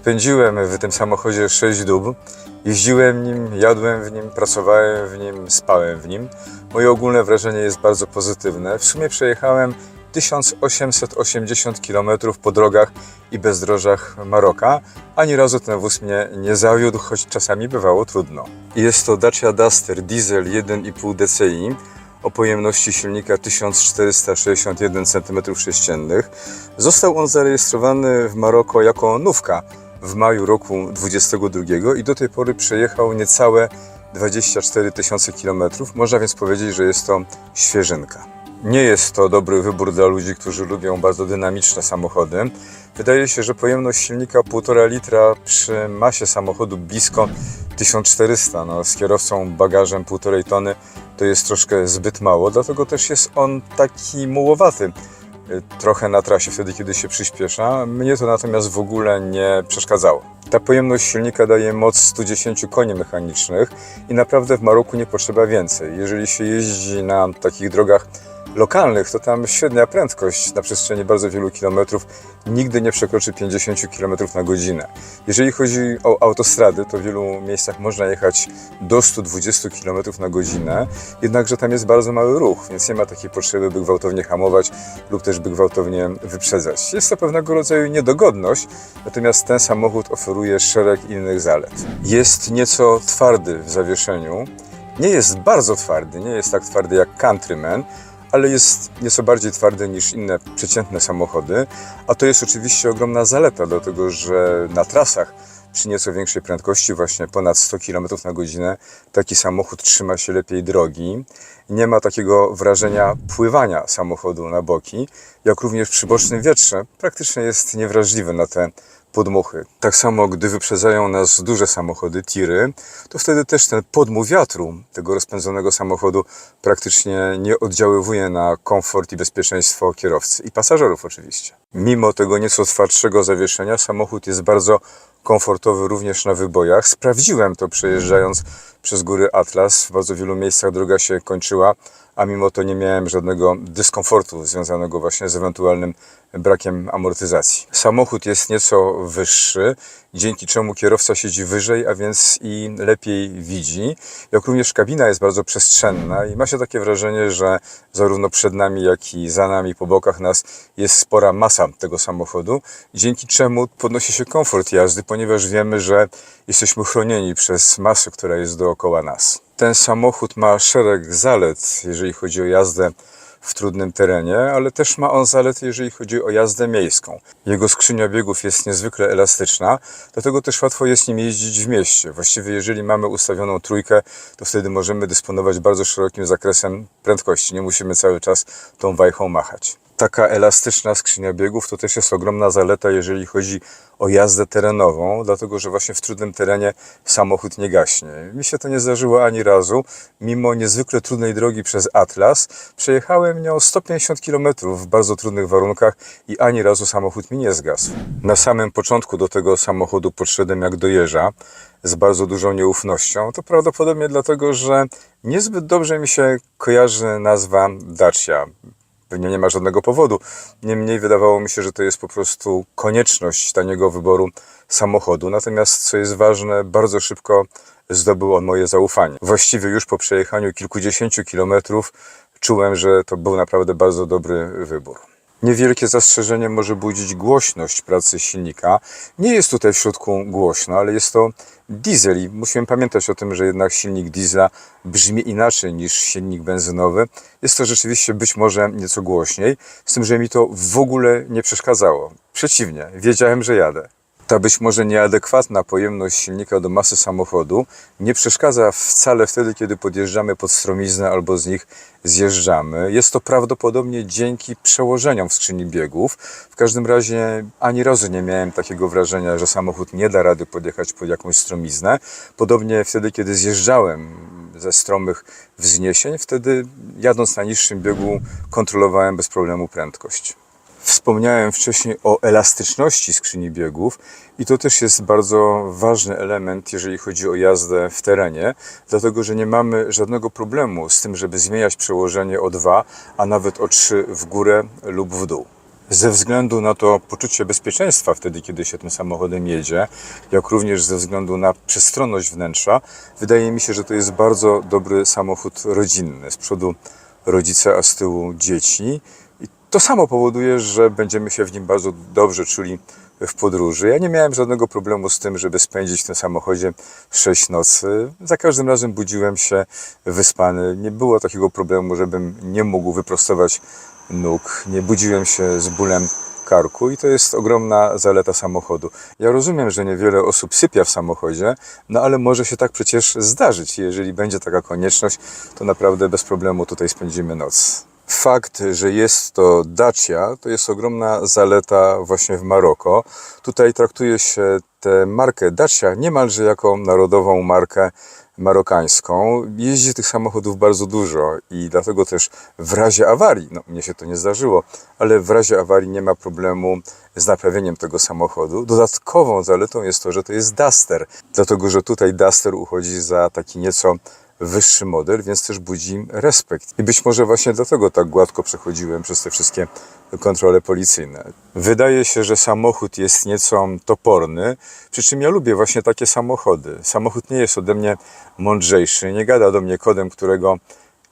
Spędziłem w tym samochodzie 6 dób. Jeździłem nim, jadłem w nim, pracowałem w nim, spałem w nim. Moje ogólne wrażenie jest bardzo pozytywne. W sumie przejechałem 1880 km po drogach i bezdrożach Maroka. Ani razu ten wóz mnie nie zawiódł, choć czasami bywało trudno. Jest to Dacia Duster diesel 1,5 DCI o pojemności silnika 1461 cm3. Został on zarejestrowany w Maroko jako nówka w maju roku 2022 i do tej pory przejechał niecałe 24 tysiące kilometrów. Można więc powiedzieć, że jest to świeżynka. Nie jest to dobry wybór dla ludzi, którzy lubią bardzo dynamiczne samochody. Wydaje się, że pojemność silnika 1,5 litra przy masie samochodu blisko 1400, no, z kierowcą bagażem 1,5 tony to jest troszkę zbyt mało, dlatego też jest on taki mułowaty trochę na trasie wtedy, kiedy się przyspiesza. Mnie to natomiast w ogóle nie przeszkadzało. Ta pojemność silnika daje moc 110 koni mechanicznych i naprawdę w Maroku nie potrzeba więcej. Jeżeli się jeździ na takich drogach lokalnych, to tam średnia prędkość na przestrzeni bardzo wielu kilometrów nigdy nie przekroczy 50 km na godzinę. Jeżeli chodzi o autostrady, to w wielu miejscach można jechać do 120 km na godzinę, jednakże tam jest bardzo mały ruch, więc nie ma takiej potrzeby, by gwałtownie hamować lub też by gwałtownie wyprzedzać. Jest to pewnego rodzaju niedogodność, natomiast ten samochód oferuje szereg innych zalet. Jest nieco twardy w zawieszeniu, nie jest bardzo twardy, nie jest tak twardy jak Countryman, ale jest nieco bardziej twardy niż inne przeciętne samochody, a to jest oczywiście ogromna zaleta, dlatego że na trasach przy nieco większej prędkości, właśnie ponad 100 km na godzinę, taki samochód trzyma się lepiej drogi. Nie ma takiego wrażenia pływania samochodu na boki, jak również przy bocznym wietrze praktycznie jest niewrażliwy na te podmuchy. Tak samo, gdy wyprzedzają nas duże samochody, tiry, to wtedy też ten podmuch wiatru tego rozpędzonego samochodu praktycznie nie oddziaływuje na komfort i bezpieczeństwo kierowcy i pasażerów oczywiście. Mimo tego nieco twardszego zawieszenia samochód jest bardzo komfortowy również na wybojach. Sprawdziłem to przejeżdżając przez góry Atlas. W bardzo wielu miejscach droga się kończyła, a mimo to nie miałem żadnego dyskomfortu związanego właśnie z ewentualnym brakiem amortyzacji. Samochód jest nieco wyższy, dzięki czemu kierowca siedzi wyżej, a więc i lepiej widzi. Jak również kabina jest bardzo przestrzenna i ma się takie wrażenie, że zarówno przed nami, jak i za nami, po bokach nas jest spora masa tego samochodu, dzięki czemu podnosi się komfort jazdy, ponieważ wiemy, że jesteśmy chronieni przez masę, która jest dookoła nas. Ten samochód ma szereg zalet, jeżeli chodzi o jazdę w trudnym terenie, ale też ma on zalety, jeżeli chodzi o jazdę miejską. Jego skrzynia biegów jest niezwykle elastyczna, dlatego też łatwo jest nim jeździć w mieście. Właściwie jeżeli mamy ustawioną trójkę, to wtedy możemy dysponować bardzo szerokim zakresem prędkości. Nie musimy cały czas tą wajchą machać. Taka elastyczna skrzynia biegów to też jest ogromna zaleta, jeżeli chodzi o jazdę terenową, dlatego że właśnie w trudnym terenie samochód nie gaśnie. Mi się to nie zdarzyło ani razu. Mimo niezwykle trudnej drogi przez Atlas, przejechałem nią 150 km w bardzo trudnych warunkach i ani razu samochód mi nie zgasł. Na samym początku do tego samochodu podszedłem jak do jeża z bardzo dużą nieufnością. To prawdopodobnie dlatego, że niezbyt dobrze mi się kojarzy nazwa Dacia. Pewnie nie ma żadnego powodu. Niemniej wydawało mi się, że to jest po prostu konieczność taniego wyboru samochodu. Natomiast, co jest ważne, bardzo szybko zdobył on moje zaufanie. Właściwie już po przejechaniu kilkudziesięciu kilometrów czułem, że to był naprawdę bardzo dobry wybór. Niewielkie zastrzeżenie może budzić głośność pracy silnika. Nie jest tutaj w środku głośno, ale jest to diesel i musimy pamiętać o tym, że jednak silnik diesla brzmi inaczej niż silnik benzynowy. Jest to rzeczywiście być może nieco głośniej, z tym, że mi to w ogóle nie przeszkadzało. Przeciwnie, wiedziałem, że jadę. Ta być może nieadekwatna pojemność silnika do masy samochodu nie przeszkadza wcale wtedy, kiedy podjeżdżamy pod stromiznę albo z nich zjeżdżamy. Jest to prawdopodobnie dzięki przełożeniom w skrzyni biegów. W każdym razie ani razu nie miałem takiego wrażenia, że samochód nie da rady podjechać pod jakąś stromiznę. Podobnie wtedy, kiedy zjeżdżałem ze stromych wzniesień, wtedy jadąc na niższym biegu kontrolowałem bez problemu prędkość. Wspomniałem wcześniej o elastyczności skrzyni biegów i to też jest bardzo ważny element, jeżeli chodzi o jazdę w terenie, dlatego że nie mamy żadnego problemu z tym, żeby zmieniać przełożenie o 2, a nawet o 3 w górę lub w dół. Ze względu na to poczucie bezpieczeństwa wtedy, kiedy się tym samochodem jedzie, jak również ze względu na przestronność wnętrza, wydaje mi się, że to jest bardzo dobry samochód rodzinny. Z przodu rodzice, a z tyłu dzieci. To samo powoduje, że będziemy się w nim bardzo dobrze czuli w podróży. Ja nie miałem żadnego problemu z tym, żeby spędzić w tym samochodzie 6 nocy. Za każdym razem budziłem się wyspany. Nie było takiego problemu, żebym nie mógł wyprostować nóg. Nie budziłem się z bólem karku i to jest ogromna zaleta samochodu. Ja rozumiem, że niewiele osób sypia w samochodzie, no ale może się tak przecież zdarzyć. Jeżeli będzie taka konieczność, to naprawdę bez problemu tutaj spędzimy noc. Fakt, że jest to Dacia, to jest ogromna zaleta właśnie w Maroko. Tutaj traktuje się tę markę Dacia niemalże jako narodową markę marokańską. Jeździ tych samochodów bardzo dużo i dlatego też w razie awarii, no mnie się to nie zdarzyło, ale w razie awarii nie ma problemu z naprawieniem tego samochodu. Dodatkową zaletą jest to, że to jest Duster, dlatego że tutaj Duster uchodzi za taki nieco wyższy model, więc też budzi respekt. I być może właśnie dlatego tak gładko przechodziłem przez te wszystkie kontrole policyjne. Wydaje się, że samochód jest nieco toporny, przy czym ja lubię właśnie takie samochody. Samochód nie jest ode mnie mądrzejszy, nie gada do mnie kodem, którego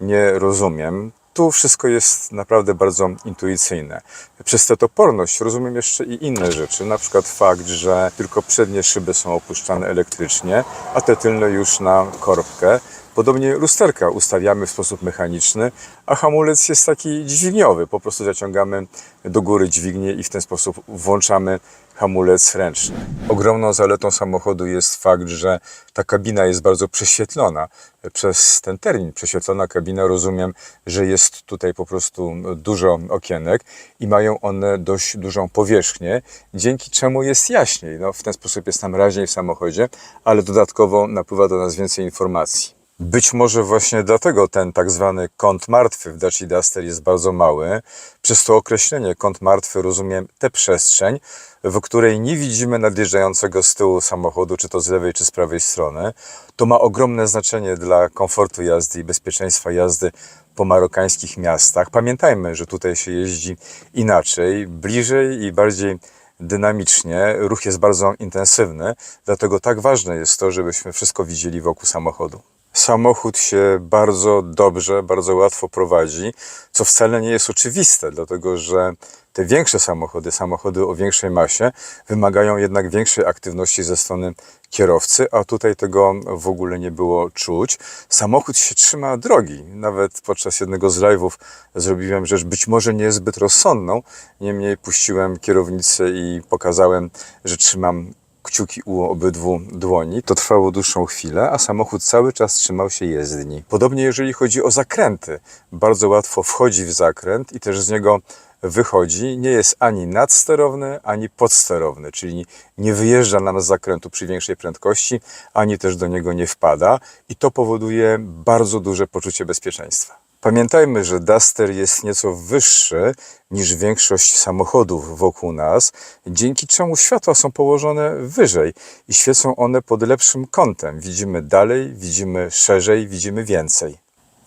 nie rozumiem. Tu wszystko jest naprawdę bardzo intuicyjne. Przez tę toporność rozumiem jeszcze i inne rzeczy, na przykład fakt, że tylko przednie szyby są opuszczane elektrycznie, a te tylne już na korbkę. Podobnie lusterka ustawiamy w sposób mechaniczny, a hamulec jest taki dźwigniowy. Po prostu zaciągamy do góry dźwignię i w ten sposób włączamy hamulec ręczny. Ogromną zaletą samochodu jest fakt, że ta kabina jest bardzo prześwietlona. Przez ten termin prześwietlona kabina rozumiem, że jest tutaj po prostu dużo okienek i mają one dość dużą powierzchnię, dzięki czemu jest jaśniej. No, w ten sposób jest nam raźniej w samochodzie, ale dodatkowo napływa do nas więcej informacji. Być może właśnie dlatego ten tak zwany kąt martwy w Dacia Duster jest bardzo mały. Przez to określenie kąt martwy rozumiem tę przestrzeń, w której nie widzimy nadjeżdżającego z tyłu samochodu, czy to z lewej, czy z prawej strony. To ma ogromne znaczenie dla komfortu jazdy i bezpieczeństwa jazdy po marokańskich miastach. Pamiętajmy, że tutaj się jeździ inaczej, bliżej i bardziej dynamicznie. Ruch jest bardzo intensywny, dlatego tak ważne jest to, żebyśmy wszystko widzieli wokół samochodu. Samochód się bardzo dobrze, bardzo łatwo prowadzi, co wcale nie jest oczywiste, dlatego że te większe samochody, samochody o większej masie, wymagają jednak większej aktywności ze strony kierowcy, a tutaj tego w ogóle nie było czuć. Samochód się trzyma drogi. Nawet podczas jednego z live'ów zrobiłem rzecz być może niezbyt rozsądną, niemniej puściłem kierownicę i pokazałem, że trzymam kciuki u obydwu dłoni. To trwało dłuższą chwilę, a samochód cały czas trzymał się jezdni. Podobnie jeżeli chodzi o zakręty. Bardzo łatwo wchodzi w zakręt i też z niego wychodzi. Nie jest ani nadsterowny, ani podsterowny, czyli nie wyjeżdża nam z zakrętu przy większej prędkości, ani też do niego nie wpada i to powoduje bardzo duże poczucie bezpieczeństwa. Pamiętajmy, że Duster jest nieco wyższy niż większość samochodów wokół nas, dzięki czemu światła są położone wyżej i świecą one pod lepszym kątem. Widzimy dalej, widzimy szerzej, widzimy więcej.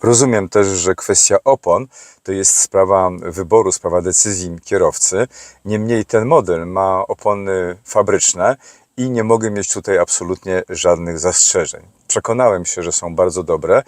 Rozumiem też, że kwestia opon to jest sprawa wyboru, sprawa decyzji kierowcy. Niemniej ten model ma opony fabryczne i nie mogę mieć tutaj absolutnie żadnych zastrzeżeń. Przekonałem się, że są bardzo dobre.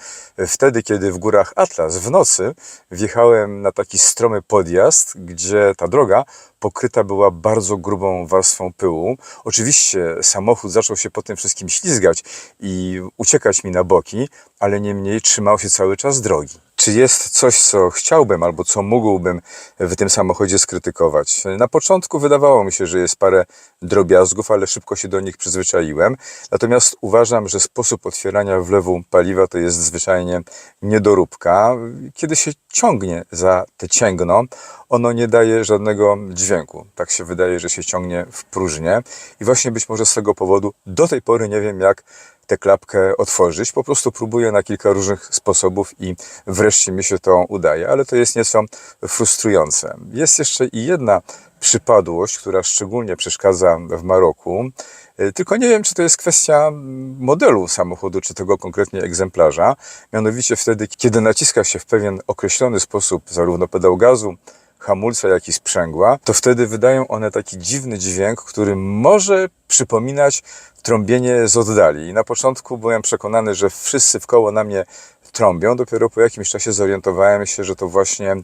Wtedy, kiedy w górach Atlas w nocy wjechałem na taki stromy podjazd, gdzie ta droga pokryta była bardzo grubą warstwą pyłu. Oczywiście samochód zaczął się po tym wszystkim ślizgać i uciekać mi na boki, ale niemniej trzymał się cały czas drogi. Czy jest coś, co chciałbym albo co mógłbym w tym samochodzie skrytykować? Na początku wydawało mi się, że jest parę drobiazgów, ale szybko się do nich przyzwyczaiłem. Natomiast uważam, że sposób otwierania wlewu paliwa to jest zwyczajnie niedoróbka. Kiedy się ciągnie za te cięgno, ono nie daje żadnego dźwięku. Tak się wydaje, że się ciągnie w próżnię. I właśnie być może z tego powodu do tej pory nie wiem, jak tę klapkę otworzyć. Po prostu próbuję na kilka różnych sposobów i wreszcie mi się to udaje, ale to jest nieco frustrujące. Jest jeszcze i jedna przypadłość, która szczególnie przeszkadza w Maroku. E, Tylko nie wiem, czy to jest kwestia modelu samochodu, czy tego konkretnie egzemplarza. Mianowicie wtedy, kiedy naciska się w pewien określony sposób zarówno pedał gazu, hamulca, jak i sprzęgła, to wtedy wydają one taki dziwny dźwięk, który może przypominać trąbienie z oddali. I na początku byłem przekonany, że wszyscy wkoło na mnie trąbią. Dopiero po jakimś czasie zorientowałem się, że to właśnie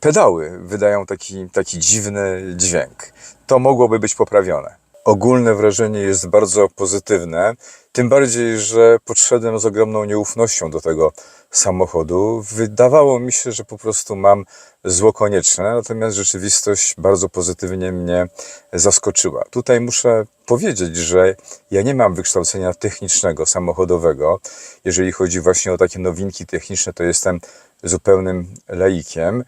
pedały wydają taki, taki dziwny dźwięk. To mogłoby być poprawione. Ogólne wrażenie jest bardzo pozytywne, tym bardziej, że podszedłem z ogromną nieufnością do tego samochodu. Wydawało mi się, że po prostu mam zło konieczne, natomiast rzeczywistość bardzo pozytywnie mnie zaskoczyła. Tutaj muszę powiedzieć, że ja nie mam wykształcenia technicznego, samochodowego. Jeżeli chodzi właśnie o takie nowinki techniczne, to jestem zupełnym laikiem.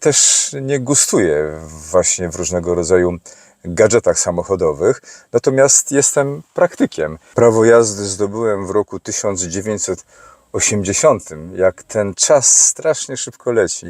Też nie gustuję właśnie w różnego rodzaju gadżetach samochodowych, natomiast jestem praktykiem. Prawo jazdy zdobyłem w roku 1980. Jak ten czas strasznie szybko leci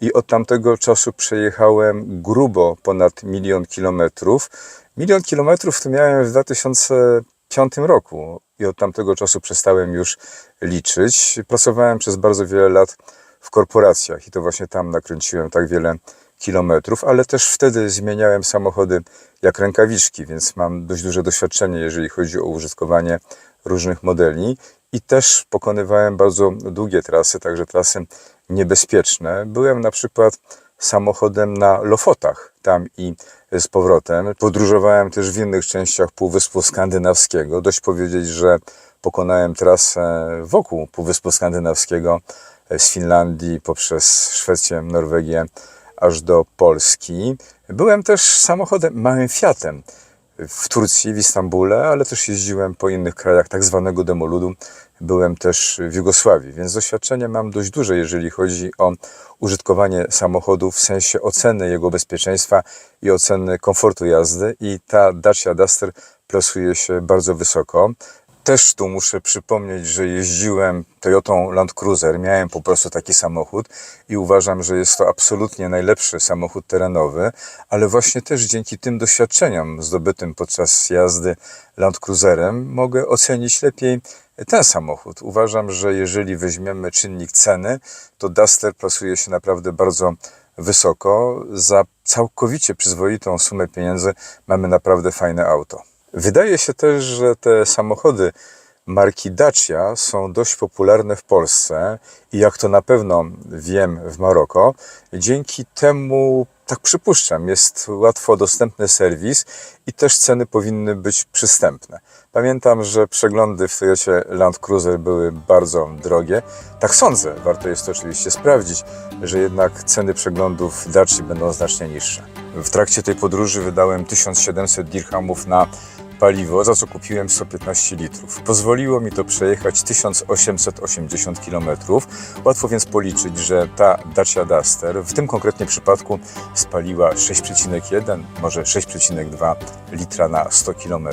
i od tamtego czasu przejechałem grubo ponad milion kilometrów. Milion kilometrów to miałem w 2005 roku i od tamtego czasu przestałem już liczyć. Pracowałem przez bardzo wiele lat w korporacjach i to właśnie tam nakręciłem tak wiele kilometrów, ale też wtedy zmieniałem samochody jak rękawiczki, więc mam dość duże doświadczenie, jeżeli chodzi o użytkowanie różnych modeli i też pokonywałem bardzo długie trasy, także trasy niebezpieczne. Byłem na przykład samochodem na Lofotach, tam i z powrotem. Podróżowałem też w innych częściach Półwyspu Skandynawskiego. Dość powiedzieć, że pokonałem trasę wokół Półwyspu Skandynawskiego z Finlandii poprzez Szwecję, Norwegię aż do Polski. Byłem też samochodem, małym Fiatem w Turcji, w Istambule, ale też jeździłem po innych krajach tak zwanego demoludu. Byłem też w Jugosławii, więc doświadczenie mam dość duże, jeżeli chodzi o użytkowanie samochodu w sensie oceny jego bezpieczeństwa i oceny komfortu jazdy i ta Dacia Duster plasuje się bardzo wysoko. Też tu muszę przypomnieć, że jeździłem Toyotą Land Cruiser, miałem po prostu taki samochód i uważam, że jest to absolutnie najlepszy samochód terenowy, ale właśnie też dzięki tym doświadczeniom zdobytym podczas jazdy Land Cruiserem mogę ocenić lepiej ten samochód. Uważam, że jeżeli weźmiemy czynnik ceny, to Duster plasuje się naprawdę bardzo wysoko. Za całkowicie przyzwoitą sumę pieniędzy mamy naprawdę fajne auto. Wydaje się też, że te samochody marki Dacia są dość popularne w Polsce i jak to na pewno wiem w Maroko, dzięki temu, tak przypuszczam, jest łatwo dostępny serwis i też ceny powinny być przystępne. Pamiętam, że przeglądy w Toyocie Land Cruiser były bardzo drogie. Tak sądzę, warto jest to oczywiście sprawdzić, że jednak ceny przeglądów Daci będą znacznie niższe. W trakcie tej podróży wydałem 1700 dirhamów na paliwo, za co kupiłem 115 litrów. Pozwoliło mi to przejechać 1880 km. Łatwo więc policzyć, że ta Dacia Duster w tym konkretnie przypadku spaliła 6,1, może 6,2 litra na 100 km.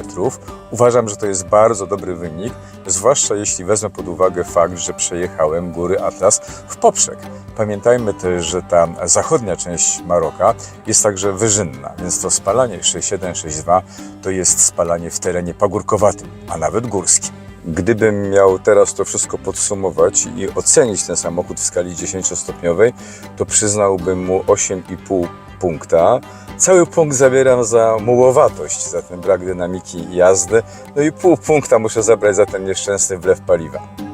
Uważam, że to jest bardzo dobry wynik, zwłaszcza jeśli wezmę pod uwagę fakt, że przejechałem góry Atlas w poprzek. Pamiętajmy też, że ta zachodnia część Maroka jest także wyżynna, więc to spalanie 6,1-6,2 to jest spalanie w terenie pagórkowatym, a nawet górskim. Gdybym miał teraz to wszystko podsumować i ocenić ten samochód w skali 10-stopniowej, to przyznałbym mu 8,5 punkta. Cały punkt zabieram za mułowatość, za ten brak dynamiki jazdy, no i pół punkta muszę zabrać za ten nieszczęsny wlew paliwa.